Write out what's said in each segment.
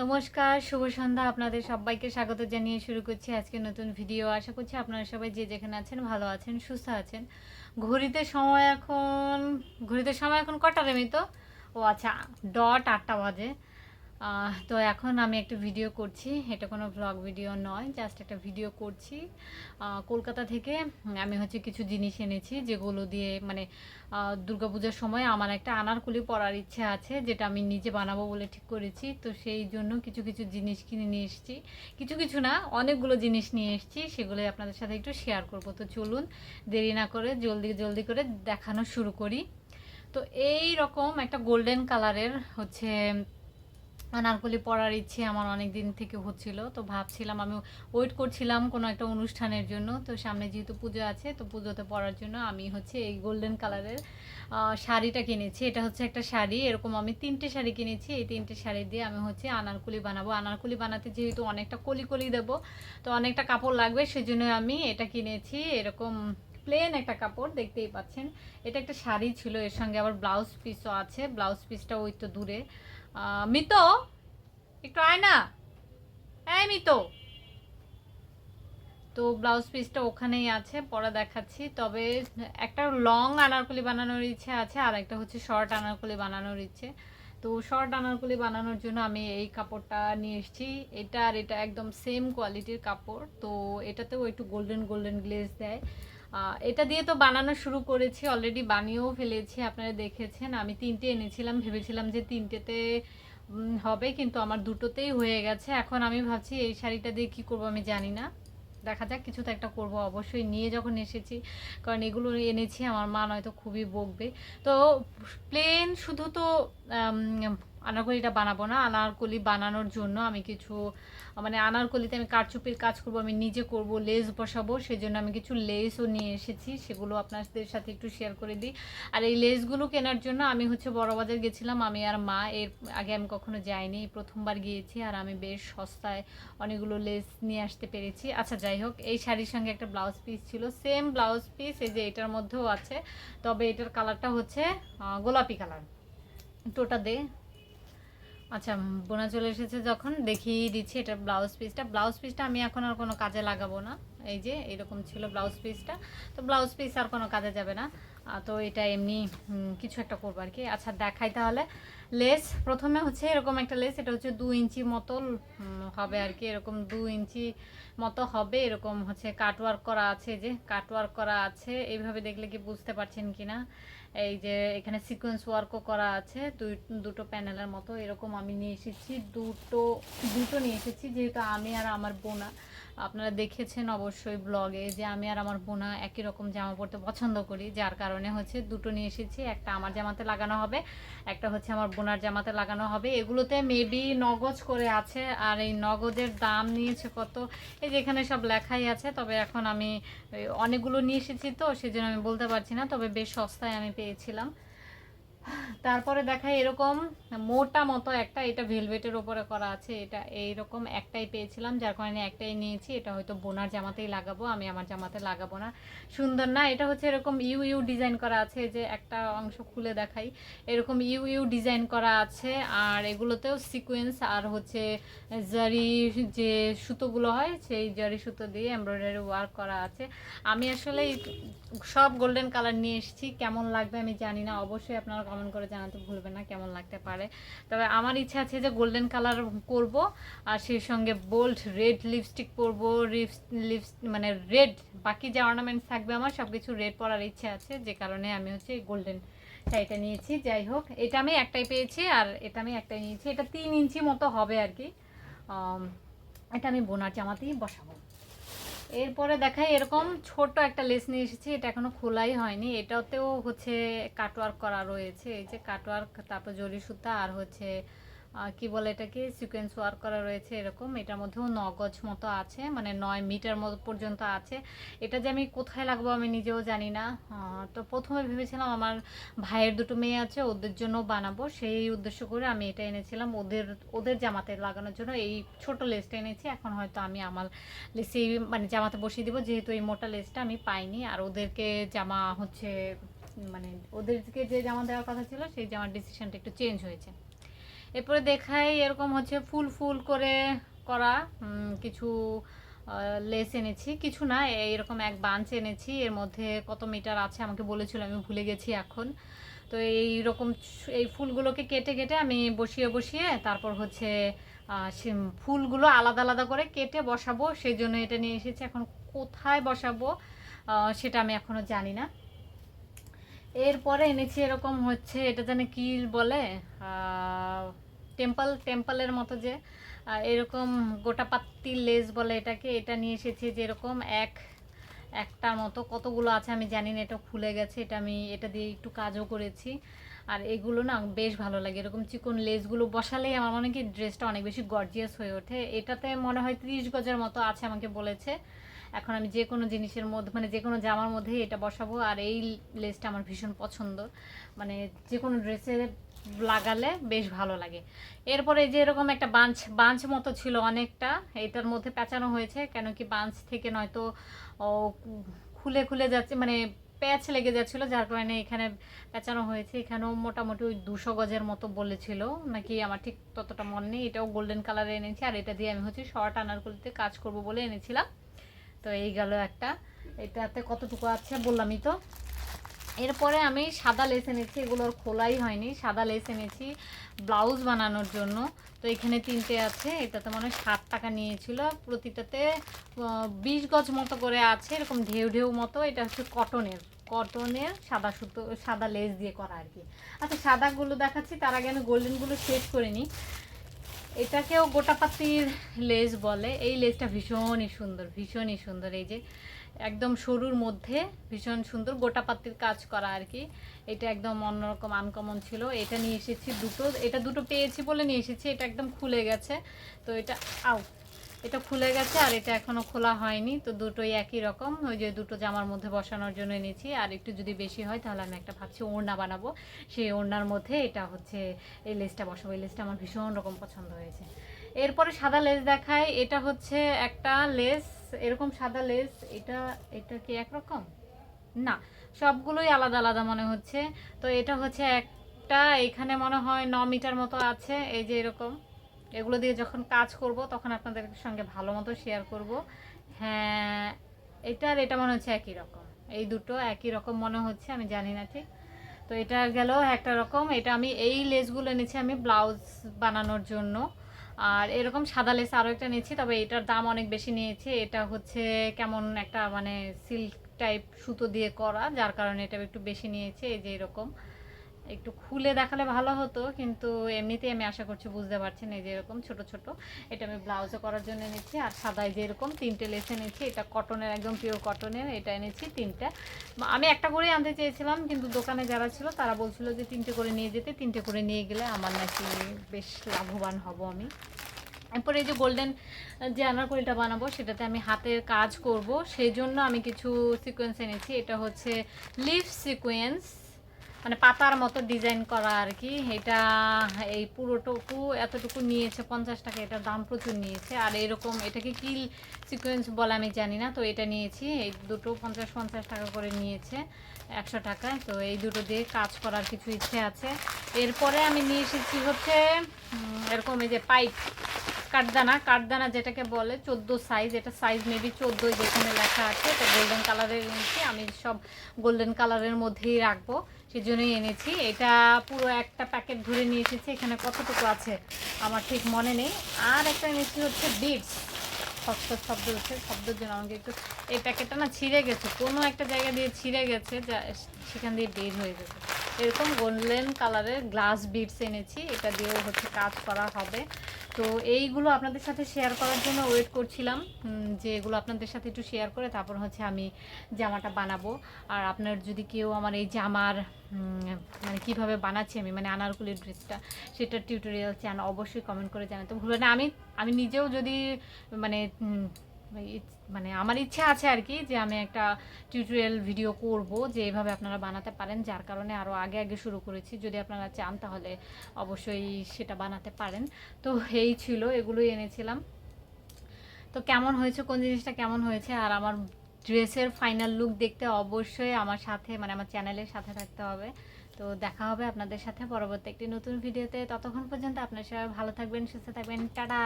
নমস্কার, শুভ সন্ধ্যা আপনাদের সবাইকে স্বাগত জানিয়ে শুরু করছি আজকে নতুন ভিডিও আশা করছি আপনারা সবাই যে যেখানে আছেন ভালো আছেন, সুস্থ আছেন। ঘড়িতে সময় এখন, ঘড়িতে সময় এখন কটা রেমি তো ও আচ্ছা ডট আটটা বাজে। তো এখন আমি একটা ভিডিও করছি। এটা কোনো ব্লগ ভিডিও নয় জাস্ট একটা ভিডিও করছি। কলকাতা থেকে আমি হচ্ছে কিছু জিনিস এনেছি, যেগুলো দিয়ে মানে দুর্গাপূজার সময় আমার একটা আনারকুলি পরার ইচ্ছে আছে, যেটা আমি নিজে বানাবো বলে ঠিক করেছি। তো সেই জন্য কিছু কিছু জিনিস কিনে নিয়ে এসেছি। কিছু কিছু না, অনেকগুলো জিনিস নিয়ে এসেছি সেগুলো আপনাদের সাথে একটু শেয়ার করব। তো চলুন, দেরি না করে, জলদি জলদি করে দেখানো শুরু করি। তো এই রকম একটা গোল্ডেন কালারের হচ্ছে আনারকলি পরার ইচ্ছে আমার অনেক দিন থেকে হচ্ছিল, তো ভাবছিলাম আমি ওয়েট করছিলাম কোনো একটা অনুষ্ঠানের জন্য। তো সামনে যেহেতু পুজো আছে, তো পুজোতে পরার জন্য আমি হচ্ছে এই গোল্ডেন কালারের শাড়িটা কিনেছি। এটা হচ্ছে একটা শাড়ি, এরকম আমি তিনটে শাড়ি কিনেছি। এই তিনটে শাড়ি দিয়ে আমি হচ্ছে আনারকুলি বানাবো। আনারকলি বানাতে যেহেতু অনেকটা কলি কলি দেবো, তো অনেকটা কাপড় লাগবে, সেজন্য আমি এটা কিনেছি। এরকম প্লেন একটা কাপড়, দেখতেই পাচ্ছেন। এটা একটা শাড়ি ছিল, এর সঙ্গে আবার ব্লাউজ পিসও আছে। ব্লাউজ পিসটা ওই তো দূরে। মিতো, একটু আয় না। এই মিতো। তো ব্লাউজ পিসটা ওখানেই আছে, পরে দেখাচ্ছি। তবে একটা লং আনারকলি বানানোর ইচ্ছে আছে, আর একটা হচ্ছে শর্ট আনারকলি বানানোর ইচ্ছে। তো শর্ট আনারকলি বানানোর জন্য আমি এই কাপড়টা নিয়ে এসেছি। এটা আর এটা একদম সেম কোয়ালিটির কাপড়, তো এটাতেও একটু গোল্ডেন গোল্ডেন গ্লেজ দেয়। এটা দিয়ে তো বানানো শুরু করেছি অলরেডি বানিয়েও ফেলেছি, আপনারা দেখেছেন। আমি তিনটে এনেছিলাম, ভেবেছিলাম যে তিনটেতে হবে, কিন্তু আমার দুটোতেই হয়ে গেছে। এখন আমি ভাবছি এই শাড়িটা দিয়ে কী করব আমি জানি না। দেখা যাক, কিছু তো একটা করব, অবশ্যই নিয়ে যখন এসেছি, কারণ এগুলো এনেছি, আমার মা নয়তো খুবই বকবে। তো প্লেন শুধু তো আনারকলিটা বানাবো না। আনারকলি বানানোর জন্য আমি কিছু মানে আনারকলিতে আমি কারচুপির কাজ করব, আমি নিজে করব, লেস বসাবো, সেজন্য আমি কিছু লেসও নিয়ে এসেছি, সেগুলো আপনাদের সাথে একটু শেয়ার করে দিই। আর এই লেসগুলো কেনার জন্য আমি হচ্ছে বড়বাজার গেছিলাম, আমি আর মা, এর আগে আমি কখনো যাইনি প্রথমবার গিয়েছি, আর আমি বেশ সস্তায় অনেকগুলো লেস নিয়ে আসতে পেরেছি। আচ্ছা যাই হোক, এই শাড়ির সঙ্গে একটা ব্লাউজ পিস ছিল সেম ব্লাউজ পিস এই যে এটার মধ্যেও আছে, তবে এটার কালারটা হচ্ছে গোলাপি কালার টোটা দে। আচ্ছা বোনা চলে এসেছে যখন দেখিয়ে দিচ্ছি এটা ব্লাউজ পিসটা ব্লাউজ পিসটা আমি এখন আর কোনো কাজে লাগাবো না। এই যে, এরকম ছিল ব্লাউজ পিসটা তো ব্লাউজ পিস আর কোনো কাজে যাবে না। তো এটা এমনি কিছু একটা করব আর কি। আচ্ছা দেখাই তাহলে। লেস, প্রথমে হচ্ছে এরকম একটা লেস, এটা হচ্ছে দু ইঞ্চি মতো হবে আর কি, এরকম দু ইঞ্চি মতো হবে, এরকম হচ্ছে কাটওয়ার্ক করা আছে যে কাটওয়ার্ক করা আছে, এইভাবে দেখলে কি বুঝতে পারছেন কি না এই যে এখানে সিকোয়েন্স ওয়ার্কও করা আছে, দুই, দুটো প্যানেলের মতো, এরকম আমি নিয়ে এসেছি, দুটো দুটো নিয়ে এসেছি, যেহেতু আমি আর আমার বোনা আপনারা দেখেছেন অবশ্যই ব্লগে যে আমি আর আমার বোনা একই রকম জামা পরতে পছন্দ করি, যার কারণে হচ্ছে দুটো নিয়ে এসেছি, একটা আমার জামাতে লাগানো হবে, একটা হচ্ছে আমার বোনার জামাতে লাগানো হবে। এগুলোতে মেবি নগজ করে আছে, আর এই নগজের দাম নিয়েছে কত, এই যে এখানে সব লেখাই আছে, তবে এখন আমি অনেকগুলো নিয়ে এসেছি তো, সেজন্য আমি বলতে পারছি না, তবে বেশ সস্তায় আমি পেয়েছিলাম। তারপরে দেখাই এরকম মোটা মতো একটা, এটা ভেলভেটের ওপরে করা আছে, এটা এইরকম একটাই পেয়েছিলাম, যার কারণে একটাই নিয়েছি, এটা হয়তো বোনার জামাতেই লাগাবো, আমি আমার জামাতে লাগাবো না। সুন্দর না, এটা হচ্ছে এরকম ইউ ইউ ডিজাইন করা আছে, যে একটা অংশ খুলে দেখাই। এরকম ইউ ইউ ডিজাইন করা আছে, আর এগুলোতেও সিকোয়েন্স, আর হচ্ছে জারি যে সুতোগুলো হয়, সেই জারি সুতো দিয়ে এমব্রয়ডারি ওয়ার্ক করা আছে। আমি আসলে সব গোল্ডেন কালার নিয়ে এসেছি, কেমন লাগবে আমি জানি না, অবশ্যই আপনারা কমেন্ট করে জানাতে ভুলবেন না, কেমন লাগতে পারে। তবে আমার ইচ্ছা আছে যে গোল্ডেন কালার করব, আর সেই সঙ্গে বোল্ড রেড লিপস্টিক পরবো লিপস মানে রেড বাকি যে অর্নামেন্টস থাকবে আমার সব কিছু রেড পরার ইচ্ছে আছে, যে কারণে আমি হচ্ছে গোল্ডেন শাড়িটা নিয়েছি। যাই হোক, এটা আমি একটাই পেয়েছি, আর এটা আমি একটাই নিয়েছি। এটা তিন ইঞ্চি মতো হবে আর কি। এটা আমি বোনার জামাতেই বসাবো। এরপরে দেখাই, এরকম ছোট একটা লেস নিয়ে এসেছি, এটা এখনও খোলাই হয়নি। এটাতেও হচ্ছে কাটওয়ার্ক করা রয়েছে, এই যে কাটওয়ার্ক তারপর জরি সুতা, আর হচ্ছে কি বলে এটাকে? সিকোয়েন্স ওয়ার্ক করা রয়েছে এরকম। এটার মধ্যেও ন গজ মতো আছে মানে নয় মিটার মতো পর্যন্ত আছে। এটা যে আমি কোথায় লাগবো আমি নিজেও জানি না। তো প্রথমে ভেবেছিলাম আমার ভাইয়ের দুটো মেয়ে আছে, ওদের জন্য বানাবো। সেই উদ্দেশ্য করে আমি এটা এনেছিলাম ওদের ওদের জামাতে লাগানোর জন্য। এই ছোট লেসটা এনেছি, এখন হয়তো আমি আমার লেসে মানে জামাতে বসিয়ে দিব। যেহেতু এই মোটা লেসটা আমি পাইনি। আর ওদেরকে জামা হচ্ছে মানে ওদেরকে যে জামা দেওয়ার কথা ছিল, সেই জামার ডিসিশনটা একটু চেঞ্জ হয়েছে। এরপরে দেখাই এরকম হচ্ছে ফুল ফুল করে করা কিছু লেস এনেছি। কিছু না, এরকম এক বাঞ্চ এনেছি। এর মধ্যে কত মিটার আছে আমাকে বলেছিল, আমি ভুলে গেছি এখন। তো এই রকম এই ফুলগুলোকে কেটে কেটে আমি বসিয়ে বসিয়ে তারপর হচ্ছে ফুলগুলো আলাদা আলাদা করে কেটে বসাবো। সেই জন্য এটা নিয়ে এসেছি। এখন কোথায় বসাবো সেটা আমি এখনও জানি না। এরপরে এনেছি এরকম হচ্ছে, এটা যেন কি বলে টেম্পল, টেম্পলের মতো যে এরকম গোটা পাত্তির লেস বলে এটাকে, এটা নিয়ে এসেছি যে এরকম এক, একটার মতো, কতগুলো আছে আমি জানি না, এটা খুলে গেছে, এটা আমি, এটা দিয়ে একটু কাজও করেছি। আর এগুলো না বেশ ভালো লাগে, এরকম চিকন লেসগুলো বসালেই আমার মনে কি ড্রেসটা অনেক বেশি গর্জিয়াস হয়ে ওঠে। এটাতে মনে হয় ত্রিশ গজের মতো আছে আমাকে বলেছে। এখন আমি যে কোনো জিনিসের মধ্যে মানে যে কোনো জামার মধ্যে এটা বসাবো, আর এই লেসটা আমার ভীষণ পছন্দ। মানে যে কোনো ড্রেসে লাগালে বেশ ভালো লাগে। এরপরে যে এরকম একটা বাঞ্চ বাঞ্চ মতো ছিল অনেকটা, এটার মধ্যে পেঁচানো হয়েছে, কেন কি বাঞ্চ থেকে নয়তো খুলে খুলে যাচ্ছে মানে প্যাচ লেগে যাচ্ছিল, যার কারণে এখানে পেঁচানো হয়েছে। এখানেও মোটামুটি ওই দুশো গজের মতো বলেছিল, নাকি আমার ঠিক ততটা মনে নেই, এটাও গোল্ডেন কালারে এনেছি, আর এটা দিয়ে আমি হচ্ছে শর্ট আনারকুলিতে কাজ করব বলে এনেছিলাম। তো এই গেল একটা। এটাতে কতটুকু আছে বললামই তো। এরপরে আমি সাদা লেস এনেছি, এগুলোর খোলাই হয়নি। সাদা লেস এনেছি ব্লাউজ বানানোর জন্য। তো এখানে তিনটে আছে, এটাতে মনে হয় ষাট টাকা নিয়েছিল। প্রতিটাতে বিশ গজ মতো করে আছে, এরকম ঢেউ ঢেউ মতো। এটা হচ্ছে কটনের কটনের সাদা সুতো, সাদা লেস দিয়ে করা আর কি। আচ্ছা সাদাগুলো দেখাচ্ছি, তার আগে আমি গোল্ডেনগুলো শেষ করে নিই। এটাকেও গোটাপাতির লেজ বলে। এই লেজটা ভীষণই সুন্দর ভীষণই সুন্দর। এই যে একদম সরুর মধ্যে ভীষণ সুন্দর গোটাপাতির কাজ করা আর কি। এটা একদম অন্যরকম আনকমন ছিল। এটা নিয়ে এসেছি দুটো, এটা দুটো পেয়েছি বলে নিয়ে এসেছি। এটা একদম খুলে গেছে। তো এটা, আউ এটা খুলে গেছে আর এটা এখনও খোলা হয়নি, তো দুটোই একই রকম। ওই যে দুটো জামার মধ্যে বসানোর জন্য এনেছি। আর একটু যদি বেশি হয় তাহলে আমি একটা ভাবছি ওড়না বানাবো। সেই ওড়নার মধ্যে এটা হচ্ছে এই লেসটা বসাবো। এই লেসটা আমার ভীষণ রকম পছন্দ হয়েছে। এরপরে সাদা লেস দেখায় এটা হচ্ছে একটা লেস। এরকম সাদা লেস, এটা এটা কি একরকম? না, সবগুলোই আলাদা আলাদা মনে হচ্ছে। তো এটা হচ্ছে একটা, এখানে মনে হয় ন মিটার মতো আছে। এই যে এরকম। এগুলো দিয়ে যখন কাজ করব, তখন আপনাদের সঙ্গে ভালো মতো শেয়ার করব। হ্যাঁ এটা আর এটা মনে হচ্ছে একই রকম। এই দুটো একই রকম মনে হচ্ছে, আমি জানি না ঠিক। তো এটা গেল একটা রকম, এটা আমি এই লেসগুলো এনেছি আমি ব্লাউজ বানানোর জন্য। আর এরকম সাদা লেস আরও একটা নিয়েছি তবে এটার দাম অনেক বেশি নিয়েছে। এটা হচ্ছে কেমন একটা মানে সিল্ক টাইপ সুতো দিয়ে করা, যার কারণে এটা একটু বেশি নিয়েছে, এই যে এরকম। একটু খুলে দেখালে ভালো হতো, কিন্তু এমনিতেই আমি আশা করছি বুঝতে পারছেন এই যে এরকম ছোট ছোট। এটা আমি ব্লাউজও করার জন্য এনেছি, আর সাদায় যে এরকম তিনটে লেস এনেছি, এটা কটনের একদম পিওর কটনের এটা এনেছি তিনটা। আমি একটা করে আনতে চেয়েছিলাম, কিন্তু দোকানে যারা ছিল তারা বলছিল যে তিনটে করে নিয়ে যেতে, তিনটে করে নিয়ে গেলে আমার নাকি বেশ লাভবান হব আমি। এরপরে এই যে গোল্ডেন যে আনারকলিটা বানাবো, সেটাতে আমি হাতের কাজ করব। সেই জন্য আমি কিছু সিকোয়েন্স এনেছি, এটা হচ্ছে লিফ সিকোয়েন্স মানে পাতার মতো ডিজাইন করা আর কি এটা এই পুরোটুকু এতটুকু নিয়েছে, পঞ্চাশ টাকা, এটার দাম প্রচুর নিয়েছে। আর এরকম এটাকে কি সিকোয়েন্স বলে আমি জানি না, তো এটা নিয়েছি। এই দুটো পঞ্চাশ পঞ্চাশ টাকা করে নিয়েছে, একশো টাকায়। তো এই দুটো দিয়ে কাজ করার কিছু ইচ্ছে আছে। এরপরে আমি নিয়ে এসেছি হচ্ছে এরকম এই যে পাইপ কাঠদানা কাঠদানা যেটাকে বলে চোদ্দ সাইজ এটা সাইজ মেবি চোদ্দোই যেখানে লেখা আছে, তো গোল্ডেন কালারের এনেছি, আমি সব গোল্ডেন কালারের মধ্যেই রাখব সেই জন্যই এনেছি। এটা পুরো একটা প্যাকেট ধরে নিয়ে এসেছি, এখানে কতটুকু আছে আমার ঠিক মনে নেই। আর একটা এনেছি হচ্ছে বিটস শব্দ শব্দ হচ্ছে, শব্দের জন্য আমাকে একটু এই প্যাকেটটা না ছিঁড়ে গেছে, কোনো একটা জায়গা দিয়ে ছিঁড়ে গেছে যা সেখান দিয়ে বের হয়ে গেছে। এরকম গোল্ডেন কালারের গ্লাস বিটস এনেছি, এটা দিয়েও হচ্ছে কাজ করা হবে। তো এইগুলো আপনাদের সাথে শেয়ার করার জন্য ওয়েট করছিলাম যে এগুলো আপনাদের সাথে একটু শেয়ার করে তারপর হচ্ছে আমি জামাটা বানাবো। আর আপনার যদি কেউ আমার এই জামার মানে কীভাবে বানাচ্ছি আমি মানে আনারকুলির ড্রেসটা, সেটার টিউটোরিয়াল চান, অবশ্যই কমেন্ট করে জানাতে ভুলবেন না। আমি আমি নিজেও যদি মানে মানে আমার ইচ্ছা আছে আর কি যে আমি একটা টিউটোরিয়াল ভিডিও করব যে এভাবে আপনারা বানাতে পারেন, যার কারণে আরও আগে আগে শুরু করেছি। যদি আপনারা চান তাহলে অবশ্যই সেটা বানাতে পারেন। তো এই ছিল, এগুলোই এনেছিলাম। তো কেমন হয়েছে, কোন জিনিসটা কেমন হয়েছে? আর আমার ড্রেসের ফাইনাল লুক দেখতে অবশ্যই আমার সাথে মানে আমার চ্যানেলের সাথে থাকতে হবে। তো দেখা হবে আপনাদের সাথে পরবর্তী একটি নতুন ভিডিওতে। ততক্ষণ পর্যন্ত আপনার সবাই ভালো থাকবেন, সুস্থ থাকবেন। Tata,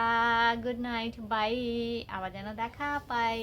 good night, bye. আবার যেন দেখা পাই